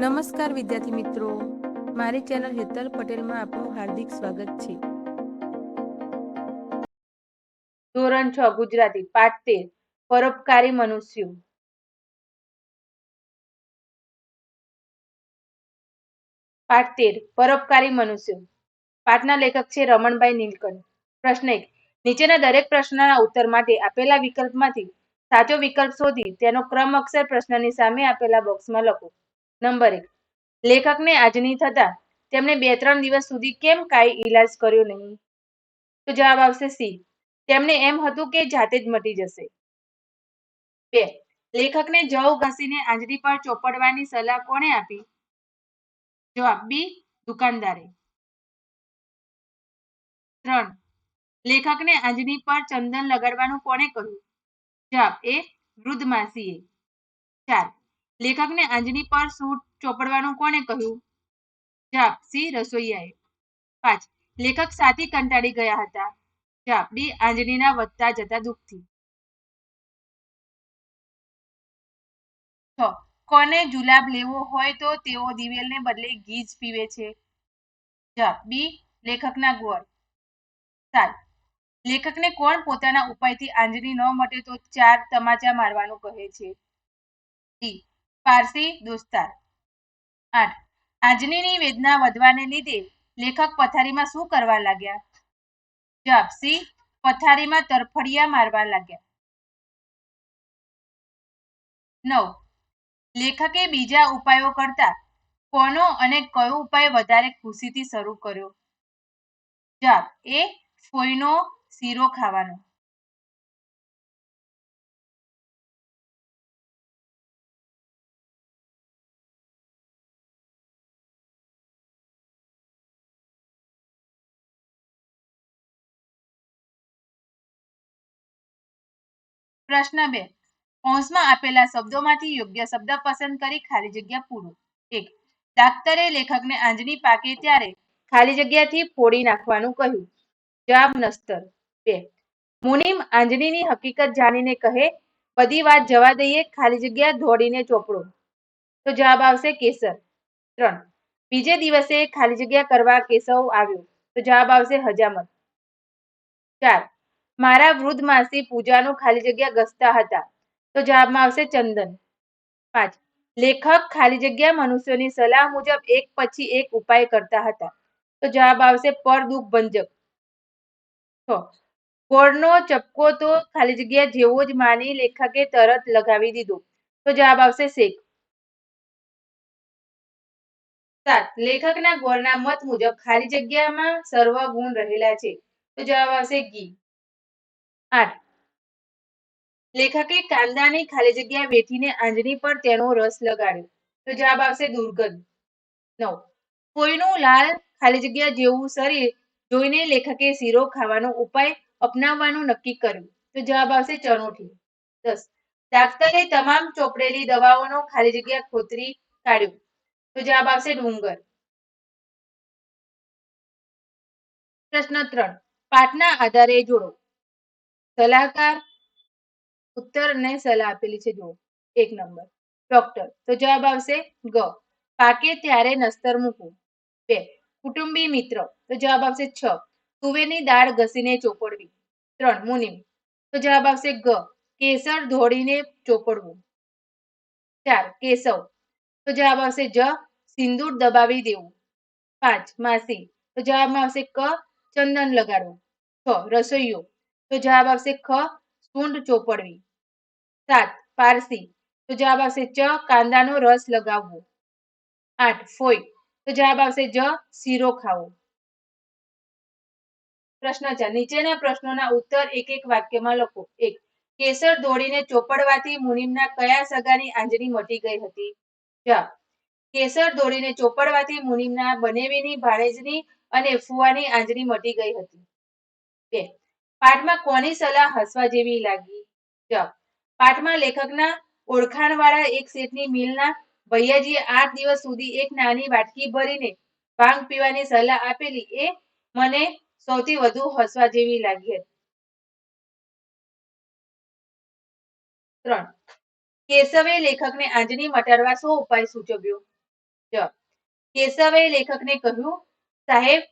નમસ્કાર વિદ્યાર્થી મિત્રો. મારી ચેનલ હેતલ પટેલમાં આપનું હાર્દિક સ્વાગત છે. ધોરણ છ, ગુજરાતી, પાઠ તેર, પરોપકારી મનુષ્યો. પાઠ તેર, પરોપકારી મનુષ્યો. પાઠના લેખક છે રમણભાઈ નીલકંઠ. પ્રશ્ન એક, નીચેના દરેક પ્રશ્નના ઉત્તર માટે આપેલા વિકલ્પમાંથી સાચો વિકલ્પ શોધી તેનો ક્રમ અક્ષર પ્રશ્નની સામે આપેલા બોક્સમાં લખો. નંબર. એક લેખકને આજની થતા તેમણે બે ત્રણ દિવસ સુધી કેમ કાંઈ ઈલાજ કર્યો નહીં? તો જવાબ આવશે સી. તેમને એમ હતું કે જાતે જ મટી જશે. બે. લેખકને જવ ઘસીને આંજરી પર ચોપડવાની સલાહ કોણે આપી? જવાબ બી. દુકાનદારે. ત્રણ. લેખકને આંજરી પર ચંદન લગાડવાનું કોણે કહ્યું? જવાબ એ. વૃદ્ધ માસીએ ચાર. લેખકને આંજણી પર સૂટ ચોપડવાનું કોણે કહ્યું? જવાબ, સી, રસોઈયાએ. પાંચ, લેખક સાથી કંટાળી ગયા હતા. જવાબ, ડી આંજણીના વધતા જતા દુઃખથી. કોને જુલાબ લેવો હોય તો તેઓ દિવેલને બદલે ઘી જ પીવે છે. જવાબ, બી, લેખકના ગોળ. સાત, લેખકને કોણ પોતાના ઉપાયથી આંજણી ન મટે તો ચાર તમાચા મારવાનું કહે છે. ડી પારસી દોસ્તાર. આઠ. આજનીની વેદના વધવાને લીધે લેખક પથારીમાં શું કરવા લાગ્યા? જવાબ સી. પથારીમાં તરફડિયા મારવા લાગ્યા. નવ. લેખકે બીજા ઉપાયો કરતા કોનો અને કયો ઉપાય વધારે ખુશીથી શરૂ કર્યો? જવાબ એ ફોઈનો શીરો ખાવાનો. પ્રશ્ન બે. કૌંસમાં આપેલા શબ્દોમાંથી યોગ્ય શબ્દ પસંદ કરી ખાલી જગ્યા પૂરો. એક. ડાક્ટરે લેખકને આંજની પાકે ત્યારે ખાલી જગ્યાથી ફોડી નાખવાનું કહ્યું. જવાબ નસ્તર. બે. મુનિમ આંજનીની હકીકત જાણીને કહે, બધી વાત જવા દઈએ, ખાલી જગ્યા ધોડીને ચોપડો. તો જવાબ આવશે કેસર. ત્રણ. બીજે દિવસે ખાલી જગ્યા કરવા કેશવ આવ્યો. તો જવાબ આવશે હજામત. ચાર. મારા વૃદ્ધ માસી પૂજાનું ખાલી જગ્યા ગસતા હતા. તો જવાબમાં આવશે ચંદન. પાંચ. લેખક ખાલી જગ્યા મનુષ્યોની સલાહ મુજબ એક પછી એક ઉપાય કરતા હતા. તો જવાબ આવશે પર દુઃખ ભંજક. ગોળનો ચપકો તો ખાલી જગ્યા જેવો જ માની લેખકે તરત લગાવી દીધો. તો જવાબ આવશે શેખ. સાત. લેખકના ગોળના મત મુજબ ખાલી જગ્યામાં સર્વ ગુણ રહેલા છે. તો જવાબ આવશે ઘી. આઠ લેખકે કાંદાની ખાલી જગ્યા વેઠીને આંજણી પર તેનો રસ લગાડ્યો. તો જવાબ આવશે દુર્ગંધ. નવ. કોઈનું લાલ ખાલી જગ્યા જેવું શરીર જોઈને લેખકે શીરો ખાવાનો ઉપાય અપનાવવાનું નક્કી કર્યું. તો જવાબ આવશે ચરોઠી દસ. ડાક્ટરે તમામ ચોપડેલી દવાઓનો ખાલી જગ્યા ખોતરી કાઢ્યો. તો જવાબ આવશે ડુંગર. પ્રશ્ન ત્રણ. પાઠના આધારે જોડો. સલાહકાર ઉત્તર અને સલાહ આપેલી છે, જુઓ, એક નંબર. ડોક્ટર, તો જવાબ આવશે ગ. પાકે ત્યારે નસ્તર મૂકવું. બે, કુટુંબી મિત્ર, તો જવાબ આવશે છ. તુવેરની દાળ ઘસીને ચોપડવી. ત્રણ, મુનિમ, તો જવાબ આવશે ગ. કેસર ધોળીને ચોપડવું. ચાર કેસવ તો જવાબ આવશે જ. સિંદૂર દબાવી દેવું. પાંચ, માસી, તો જવાબમાં આવશે ક. ચંદન લગાડવું. છ, રસોઈયો તો જવાબ આવશે ખ સૂંઢ ચોપડવી. સાત, પારસી. તો જવાબ આવશે ચ કાંદાનો રસ લગાવવો. આઠ, ફોઈ. તો જવાબ આવશે જ શીરો ખાવો. પ્રશ્ન ચાર નીચેના પ્રશ્નોના ઉત્તર એક એક વાક્યમાં લખો. એક, કેસર દોડીને ચોપડવાથી મુનિમના કયા સગાની આંજણી મટી ગઈ હતી? જવાબ કેસર દોડીને ચોપડવાથી મુનિમના બનેવીની ભાણેજની અને ફુવાની આંજણી મટી ગઈ હતી. બે પાઠમાં કોની સલાહ હસવા જેવી લાગી? જવાબ, પાઠમાં લેખકના ઓળખાણવાળા એક શેઠની મિલના ભૈયાજીએ આઠ દિવસ સુધી એક નાની વાટકી ભરીને ભાંગ પીવાની સલાહ આપેલી એ મને સૌથી વધુ હસવા જેવી લાગી હતી. ત્રણ, કેશવે લેખકને આંજની મટાડવા શું ઉપાય સૂચવ્યો. જવાબ, કેશવે લેખકને કહ્યું, સાહેબ,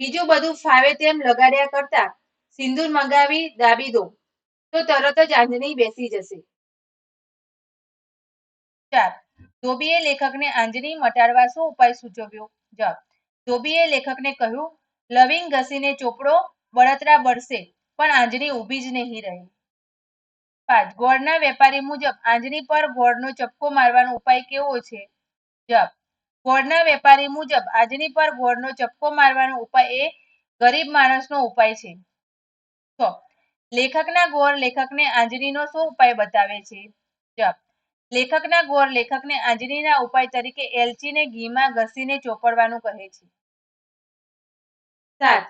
બીજું બધું ફાવે તેમ લગાડ્યા કરતા સિંદૂર મંગાવી દાબી દો, તો તરત જ આંજણી બેસી જશે. ચાર. ધોબીએ લેખકને આંજણી મટાડવા શું ઉપાય સૂચવ્યો? જવાબ. ધોબીએ લેખકને કહ્યું, લવિંગ ઘસીને ચોપડો બળતરા બળશે, પણ આંજણી ઊભી જ નહીં રહે. પાંચ. ગોળના વેપારી મુજબ આંજણી પર ગોળનો ચપકો મારવાનો ઉપાય કેવો છે? જવાબ. ગોળના વેપારી મુજબ આંજણી પર ગોળનો ચપકો મારવાનો ઉપાય એ ગરીબ માણસનો ઉપાય છે. લેખકના ગોળ લેખકને આંજણીનો શું ઉપાય બતાવે છે? જવાબ, લેખકના ગોળ લેખકને આંજણીના ઉપાય તરીકે એલચીને ઘીમાં ઘસીને ચોપડવાનું કહે છે. સાત,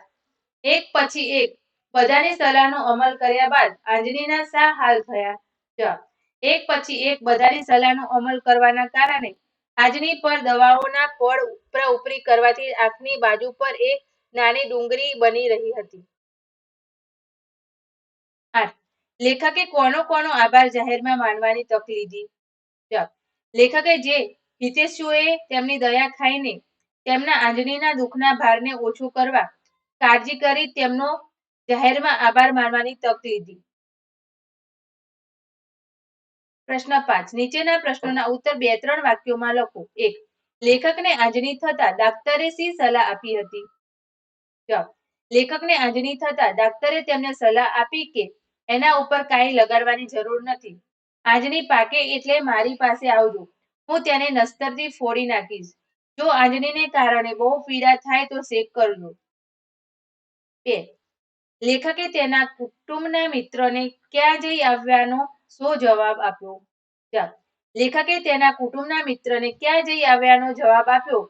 એક પછી એક, બધાની સલાહનો અમલ કર્યા બાદ આંજણીના શા હાલ થયા? જવાબ, એક પછી એક બધાની સલાહનો અમલ કરવાના કારણે આજની પર દવાઓના કળ ઉપરા ઉપરી કરવાથી આંખની બાજુ પર એક નાની ડુંગળી બની રહી હતી. આઠ લેખકે કોનો કોનો આભાર જાહેરમાં માનવાની તક લીધી? જવાબ. લેખકે જે હિતેશુએ તેમની દયા ખાઈને તેમના આંજણીના દુઃખના ભારને ઓછો કરવા કાળજી કરી તેમનો જાહેરમાં આભાર માનવાની તક લીધી. પ્રશ્ન પાંચ. નીચેના પ્રશ્નોના ઉત્તર બે ત્રણ વાક્યોમાં લખો. એક. લેખકને આંજણી થતા ડાક્ટરે શી સલાહ આપી હતી? જવાબ. લેખકને આંજણી થતા ડાક્ટરે તેમને સલાહ આપી કે એના ઉપર કાંઈ લગાડવાની જરૂર નથી. આંજણી પાકે એટલે મારી પાસે આવજો. હું તેને નસ્તરથી ફોડી નાખીશ. જો આંજણીને કારણે બહુ પીડા થાય તો શેક કરજો. બે. લેખકે તેના કુટુંબના મિત્રોને ક્યાં જઈ આવ્યાનો શો જવાબ આપ્યો. લેખકે તેના કુટુંબના મિત્રને ક્યાં જઈ આવ્યાનો જવાબ આપ્યો.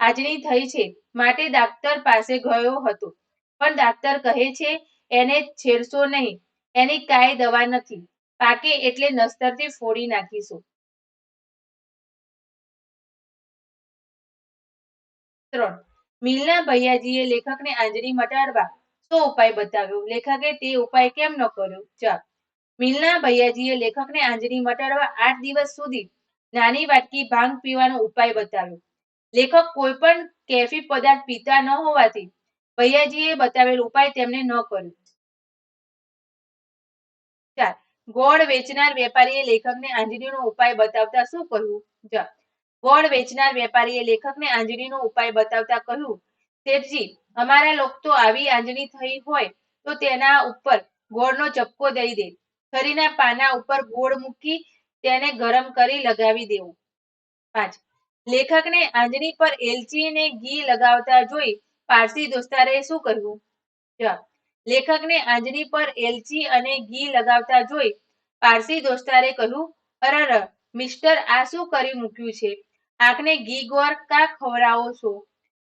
આજની થઈ છે. માટે ડાક્ટર પાસે ગયો હતો. પણ ડાક્ટર કહે છે, એને છેડશો નહીં. એની કાંઈ દવા નથી. પાકે એટલે નસ્તરથી ફોડી નાખીશું. ત્રણ. મિલના ભૈયાજીએ લેખકને આંજણી મટાડવા શો ઉપાય બતાવ્યો. લેખકે તે ઉપાય કેમ ન કર્યો? ચાર. મિલના ભૈયાજીએ લેખકને આંજળી મટાડવા આઠ દિવસ સુધી નાની વાટકી ભાંગ પીવાનો ઉપાય બતાવ્યો. લેખક કોઈ પણ કેફી પદાર્થ પીતા ન હોવાથી ભૈયાજીએ બતાવેલ ઉપાય તેમને ન કર્યો. ગોળ વેચનાર વેપારીએ લેખકને આંજણીનો ઉપાય બતાવતા શું કહ્યું? જવાબ, ગોળ વેચનાર વેપારીએ લેખકને આંજણીનો ઉપાય બતાવતા કહ્યું, શેઠજી, અમારા લોકો તો આવી આંજણી થઈ હોય તો તેના ઉપર ગોળનો ચપકો દઈ દે, ખરીના પાના ઉપર ગોળ મૂકી તેને ગરમ કરી લગાવી દેવું. પાંચ, લેખકને આંજણી પર એલચીને ઘી લગાવતા જોઈ પારસી દોસ્તારે શું કહ્યું? જવાબ લેખકને આંજણી પર એલચી અને ઘી લગાવતા જોઈ પારસી દોસ્તારે કહ્યું, અરર, મિસ્ટર, આ શું કરી મૂક્યું છે? આંખને ઘી ગોર કા ખવડાવો છો?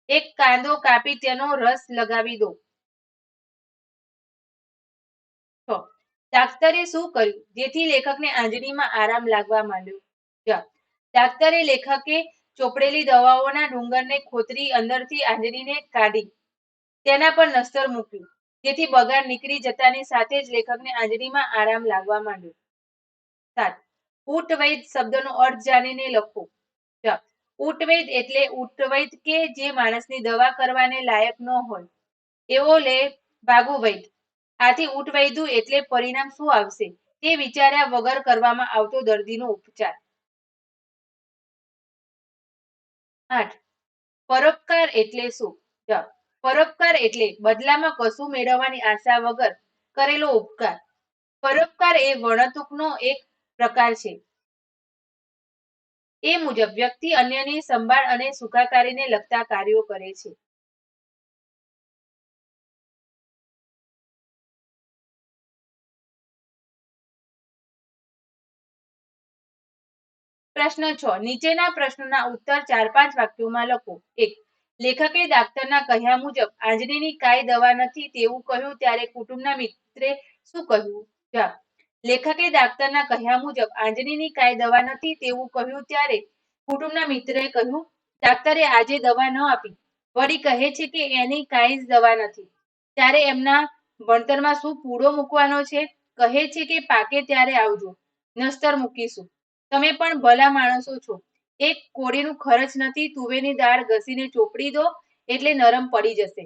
એક કાંદો કાપી તેનો રસ લગાવી દો. ડાક્ટરે શું કર્યું? જેથી લેખકને આંજણીમાં આરામ લાગવા માંડ્યો. ડાક્ટરે લેખકે ચોપડેલી દવાઓના ડુંગરને ખોતરી અંદરથી આંજણીને કાઢી તેના પર નસ્તર મૂક્યું. જેથી બગાડ નીકળી જતાની સાથે જ લેખકને આંજણીમાં આરામ લાગવા માંડ્યો. સાત. ઉટવૈદ શબ્દનો અર્થ જાણીને લખો. જવાબ એટલે ઉટવૈદ કે જે માણસની દવા કરવાને લાયક ન હોય. એવો લે ભાગુ વૈદ આથી ઉટવૈદુ એટલે પરિણામ શું આવશે? તે વિચાર્યા વગર કરવામાં આવતો દર્દીનો ઉપચાર. આઠ. પરોપકાર એટલે શું? પરોપકાર એટલે બદલામાં કશું મેળવવાની આશા વગર કરેલો ઉપકાર. પરોપકાર એ વર્ણતુકનો એક પ્રકાર છે. એ મુજબ વ્યક્તિ અન્યની સંભાળ અને સુખાકારીને લગતા કાર્યો કરે છે. પ્રશ્ન છ. નીચેના પ્રશ્નોના ઉત્તર ચાર પાંચ વાક્યોમાં લખો. એક લેખકે ડાક્ટરના કહ્યા મુજબ આંજણીની કાંઈ દવા નથી તેવું કહ્યું ત્યારે કુટુંબના મિત્રે શું કહ્યું? જવાબ, લેખકે ડાક્ટરના કહ્યા મુજબ આંજણીની કાંઈ દવા નથી તેવું કહ્યું ત્યારે કુટુંબના મિત્રે કહ્યું, ડાક્ટરે આજે દવા ન આપી. વળી કહે છે કે એની કાંઈ જ દવા નથી. ત્યારે એમના ભણતરમાં શું પૂડો મૂકવાનો છે? કહે છે કે પાકે ત્યારે આવજો. નસ્તર મૂકીશું. તમે પણ ભલા માણસો છો. એક કોળીનું ખર્ચ નથી, તુવેરની દાળ ઘસીને ચોપડી દો, એટલે નરમ પડી જશે.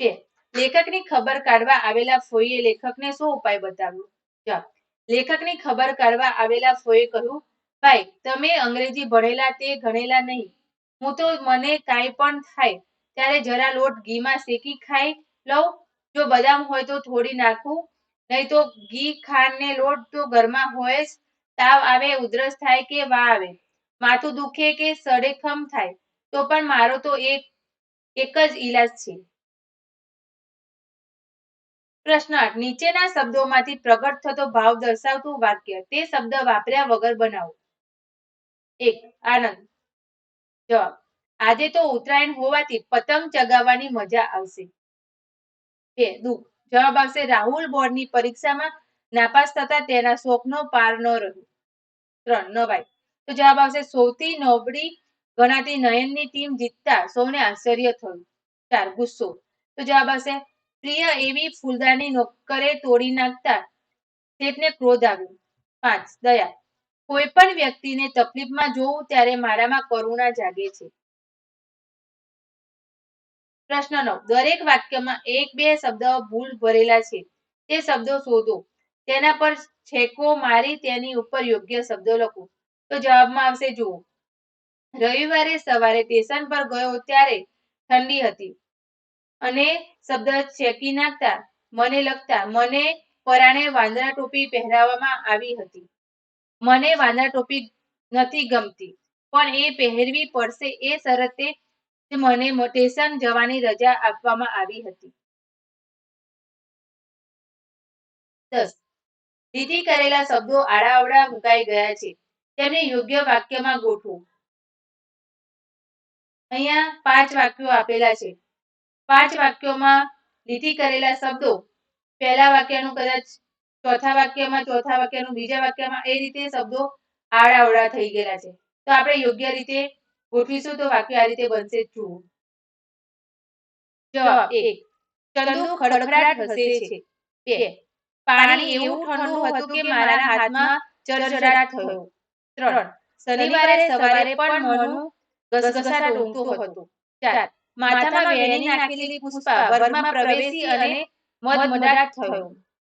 બે, લેખકની ખબર કાઢવા આવેલા ફોઈએ લેખકને શું ઉપાય બતાવ્યો? જવાબ લેખકની ખબર કાઢવા આવેલા ફોઈએ કહ્યું, ભાઈ, તમે અંગ્રેજી ભણેલા તે ગણેલા નહીં. હું તો મને કાંઈ પણ થાય, ત્યારે જરા લોટ ઘીમાં શેકી ખાઈ લઉં. જો બદામ હોય તો થોડી નાખું, નહીં તો ઘી ખાંડ ને લોટ તો ઘરમાં હોય જ તાવ આવે, ઉધરસ થાય કે વા આવે? માથું દુખે કે સડેખમ થાય? તો પણ મારો તો એક એક જ ઈલાજ છે. પ્રશ્ન આઠ. નીચેના શબ્દોમાંથી પ્રગટ થતો ભાવ દર્શાવતું વાક્ય. તે શબ્દ વાપર્યા વગર બનાવો. એક. આનંદ. જવાબ. આજે તો ઉત્તરાયણ હોવાથી પતંગ ચગાવવાની મજા આવશે. બે. દુઃખ. જવાબ આવશે, રાહુલ બોર્ડની પરીક્ષામાં નાપાસ થતા તેના શોખનો પાર ન રહ્યો. ત્રણ નવાઈ તો જવાબ આવશે, સૌથી નબળી ગણાતી નયનની ટીમ જીતતા સૌને આશ્ચર્ય થયું. ચાર, ગુસ્સો. તો જવાબ આવશે, પ્રિય એવી ફૂલદાની નોકરે તોડી નાખતા શેઠને ક્રોધ આવ્યો. પાંચ, દયા. કોઈ પણ વ્યક્તિને તકલીફમાં જોઉં ત્યારે મારામાં કરુણા જાગે છે. પ્રશ્ન નવ. દરેક વાક્યમાં એક બે શબ્દ ભૂલ ભરેલા છે. તે શબ્દો શોધો. તેના પર છેકો મારી તેની ઉપર યોગ્ય શબ્દો લખો. તો જવાબમાં આવશે, જુઓ. રવિવારે સવારે સ્ટેશન પર ગયો ત્યારે ઠંડી હતી. અને શબ્દ છેકી નાખતા, મને લખતા, મને પરાણે વાંદરા ટોપી પહેરાવવામાં આવી હતી. મને વાંદરા ટોપી નથી ગમતી, પણ એ પહેરવી પડશે એ શરતે મને સ્ટેશન જવાની રજા આપવામાં આવી હતી. દસ. લીટી કરેલા શબ્દો આડાઅવળા મુકાઈ ગયા છે. તેમને યોગ્ય વાક્યમાં ગોઠવો. અહીંયા પાંચ વાક્યો આપેલા છે. પાંચ વાક્યોમાં લીટી કરેલા શબ્દો, પહેલા વાક્યનું કદાચ ચોથા વાક્યમાં, ચોથા વાક્યનું બીજા વાક્યમાં, એ રીતે શબ્દો આડાઅવળા થઈ ગયેલા છે. તો આપણે યોગ્ય રીતે ગોઠવીશું તો વાક્ય આ રીતે બનશે. જુઓ. જવાબ એક. ચંદુ ખડખડાટ હસે છે. બે. પાણી એવું ઠંડુ હતું કે મારા હાથમાં ચરચરાટ થયો. ત્રણ. શનિવારે સવારે પણ મનુ ગસગસાટ ડૂબતું હતું. ચાર. માથામાં વેણી નાખેલી પુષ્પા વર્મા પ્રવેશી અને મદમદાટ થયો.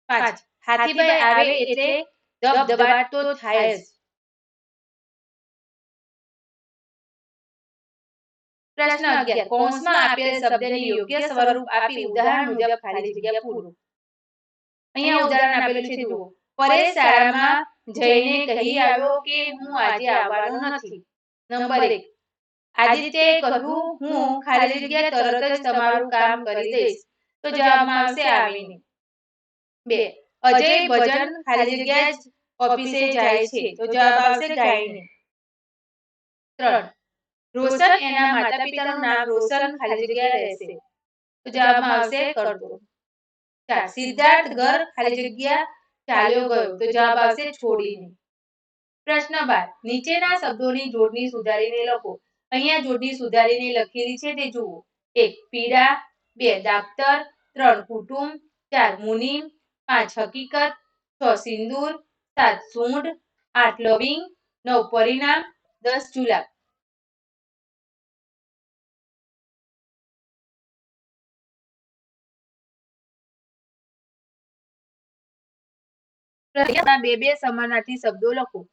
પાંચ. હાથીભાઈ આવે એટલે દબદબાટ તો થાય જ. પ્રશ્ન અગિયાર. કૌંસમાં આપેલ શબ્દને યોગ્ય સ્વરૂપ આપી ઉદાહરણ મુજબ ખાલી જગ્યા પૂરો. અહીંયા ઉદાહરણ આપેલું છે જુઓ. પરેશ શાળામાં જઈને કહી આવ્યો કે હું આજે આવવાનો નથી. નંબર એક. આદિત્ય કહ્યું હું ખાલી જગ્યા તરત જ તમારું કામ કરી દઈશ. તો જવાબમાં આવશે આવીને. બે. અજય ભજન ખાલી જગ્યા જ ઓફિસે જાય છે. તો જવાબ આવશે ગાયને. ત્રણ. રોશન એના માતા પિતાનું નામ રોશન ખાલી જગ્યા રહેશે. તો જવાબમાં આવશે કરતો. ચાર સિદ્ધાર્થ ઘર ખાલી જગ્યા ચાલ્યો ગયો, તો જવાબ આવશે છોડીને. પ્રશ્ન બાર, નીચેના શબ્દોની જોડણી સુધારીને લખો. અહીંયા જોડણી સુધારીને લખેલી છે તે જુઓ. એક, પીડા, બે દાફતર ત્રણ, કુટુંબ, ચાર, મુનિમ, પાંચ, હકીકત, છ, સિંદૂર, સાત, સૂંઢ, આઠ, લવિંગ, નવ, પરિણામ, દસ, જુલાબ. બે બે સમાનાર્થી શબ્દો લખો.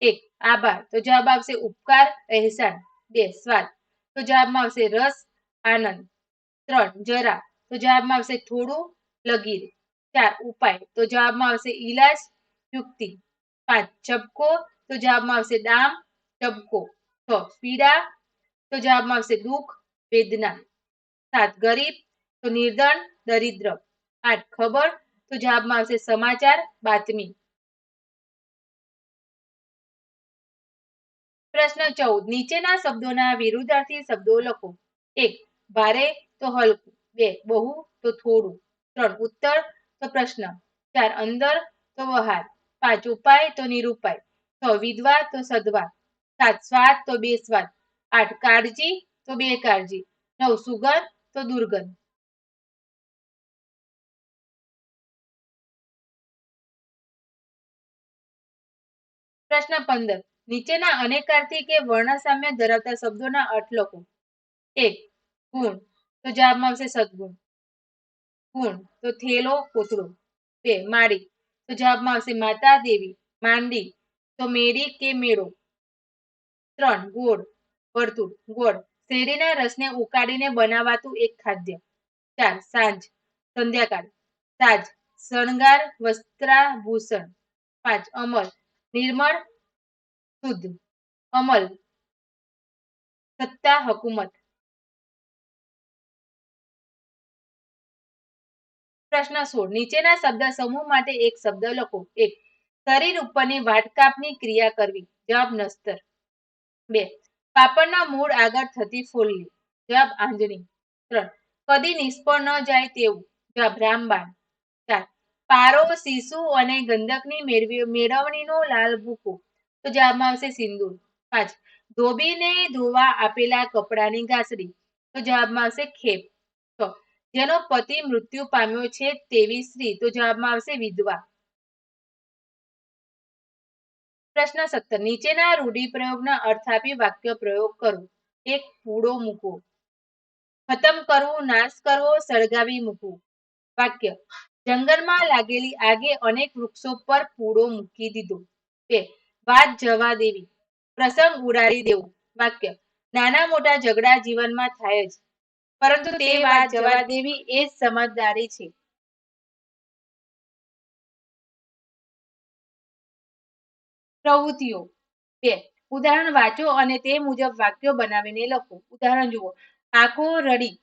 એક, આભાર. તો જવાબ આવશે ઉપકાર, અહેસાન. બે, સ્વાદ. તો જવાબમાં આવશે રસ, આનંદ. ત્રણ, જરા. તો જવાબમાં આવશે થોડું લગીર. ચાર, ઉપાય. તો જવાબમાં આવશે ઈલાજ, યુક્તિ. પાંચ ઝબકો તો જવાબમાં આવશે દામ ટબકો છ, પીડા. તો જવાબમાં આવશે દુઃખ, વેદના. સાત, ગરીબ. તો નિર્ધન, દરિદ્ર. આઠ, ખબર. તો જવાબમાં આવશે સમાચાર, બાતમી. પ્રશ્ન ચૌદ. નીચેના શબ્દોના વિરુદ્ધાર્થી શબ્દો લખો. એક, ભારે તો હલકું. બે, બહુ તો થોડું. ત્રણ, ઉત્તર તો પ્રશ્ન. ચાર, અંદર તો બહાર પાંચ, ઉપાય તો નિરુપાય. છ, વિધવા તો સદવા સાત, સ્વાદ તો બે સ્વાદ આઠ, કાળજી તો બે કાળજી નવ, સુગંધ તો દુર્ગંધ. પ્રશ્ન પંદર. નીચેના અનેકાર્થી કે વર્ણ સામ્ય ધરાવતા શબ્દોના અર્થ લખો એક, ગુણ. તો જવાબમાં આવશે સદગુણ. ગુણ. તો થેલો કોથળો બે માળી તો જવાબમાં આવશે માતા દેવી. માંડી. તો મેરી કે મેળો. ત્રણ, ગોળ. વર્તુળ. ગોળ. શેરીના રસને ઉકાળીને બનાવાતું એક ખાદ્ય. ચાર, સાંજ. સંધ્યાકાળ. સાજ. શણગાર, વસ્ત્રાભૂષણ. પાંચ અમલ નિર્મળ, શુદ્ધ, અમલ, સત્તા, હકુમત. પ્રશ્ન સોળ. નીચેના શબ્દ સમૂહ માટે એક શબ્દ લખો. એક. શરીર ઉપરની વાટકાપની ક્રિયા કરવી. જવાબ નસ્તર. બે. પાપડના મૂળ આગળ થતી ફોલ્લી જવાબ આંજણી ત્રણ. કદી નિષ્ફળ ન જાય તેવું. જવાબ રામબાણ. પારો શીશુ અને ગંધકની મેળવણીનો લાલ ભૂકો. તો જવાબમાં આવશે સિંદૂર. પાંચ. ધોબીને ધોવા આપેલા કપડાની ઘાસડી. તો જવાબમાં આવશે ખેપ. જેનો પતિ મૃત્યુ પામ્યો છે તેવી સ્ત્રી. તો જવાબમાં આવશે વિધવા. પ્રશ્ન સત્તર. નીચેના રૂઢિપ્રયોગના અર્થ આપી વાક્ય પ્રયોગ કરો. એક પૂડો મૂકવો ખતમ કરવું, નાશ કરવો, સળગાવી મૂકવું. વાક્ય. જંગલમાં લાગેલી આગે અનેક વૃક્ષો પર પૂળો મૂકી દીધો. બે વાત જવા દેવી. પ્રસંગ ઉડાડી દેવું. વાક્ય. નાના મોટા ઝઘડા જીવનમાં થાય જ. પરંતુ તે વાત જવા દેવી એ જ સમજદારી છે. પ્રવૃત્તિઓ. બે. ઉદાહરણ વાંચો અને તે મુજબ વાક્યો બનાવીને લખો. ઉદાહરણ જુઓ. આંખો રડી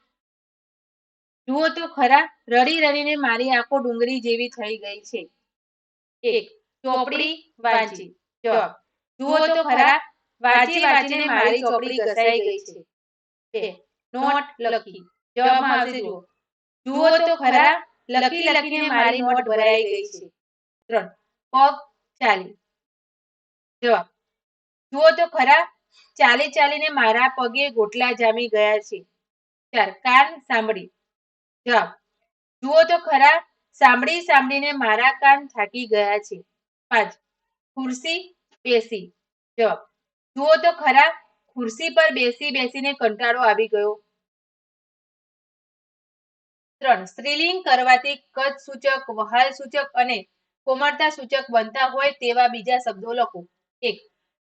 જુઓ તો ખરા, રડી રડીને મારી આંખો ડુંગળી જેવી થઈ ગઈ છે. એક, ચોપડી વાંચી. જુઓ તો ખરા, વાંચી વાંચીને મારી ચોપડી ઘસાઈ ગઈ છે. બે, નોટ લખી. જવાબમાં આવશે જુઓ. જુઓ તો ખરા, લખી લખીને મારી નોટ ભરાઈ ગઈ છે. ત્રણ, પગ ચાલી. જવાબ. જુઓ તો ખરા, ચાલી ચાલીને મારા પગે ગોટલા જામી ગયા છે. ચાર, કાન સાંભળી. જવાબ જુઓ તો ખરા, સાંભળી સાંભળીને મારા કાન થાકી ગયા છે. પાંચ. ખુરશી બેસી. જવાબ જુઓ તો ખરા, ખુરશી પર બેસી બેસીને કંટાળો આવી ગયો. ત્રણ. સ્ત્રીલિંગ કરવાથી કદ સૂચક વહાલ સૂચક અને કોમળતા સૂચક બનતા હોય તેવા બીજા શબ્દો લખો. એક.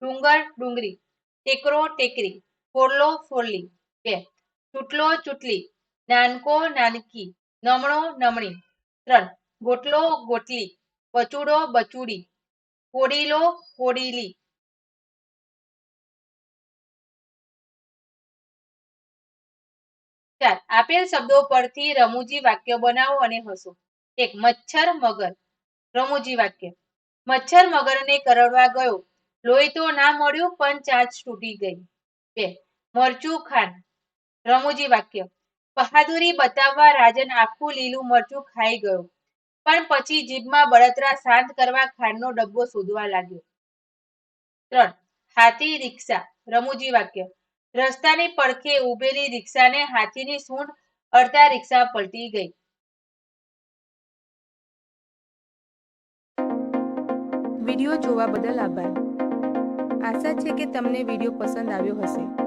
ડુંગર, ડુંગરી. ટેકરો, ટેકરી. ફોરલો ફોરલી બે. ચૂંટલો, ચૂંટલી. નાનકો નાનકી, નમણો નમણી, ત્રણ, ગોટલો ગોટલી બચુડો બચુડી કોડીલો કોડીલી. ચાર આપેલ શબ્દો પરથી રમૂજી વાક્ય બનાવો અને હસો. એક, મચ્છર મગર. રમૂજી વાક્ય. મચ્છર મગરને કરડવા ગયો. લોહી તો ના મળ્યું, પણ ચાંચ તૂટી ગઈ. બે, મરચું ખાન રમૂજી વાક્ય. બહાદુરી બતાવવા રાજન આખું લીલું મરચું ખાઈ ગયો. પણ પછી જીભમાં બળતરા શાંત કરવા ખાંડનો ડબ્બો શોધવા લાગ્યો. ત્રણ. હાથી રિક્ષા. રમૂજી વાક્ય. રસ્તાની પડખે ઉભેલી રિક્ષાને હાથીની સૂંઢ અડતા રિક્ષા પલટી ગઈ. વીડિયો જોવા બદલ આભાર. આશા છે કે તમને વીડિયો પસંદ આવ્યો હશે.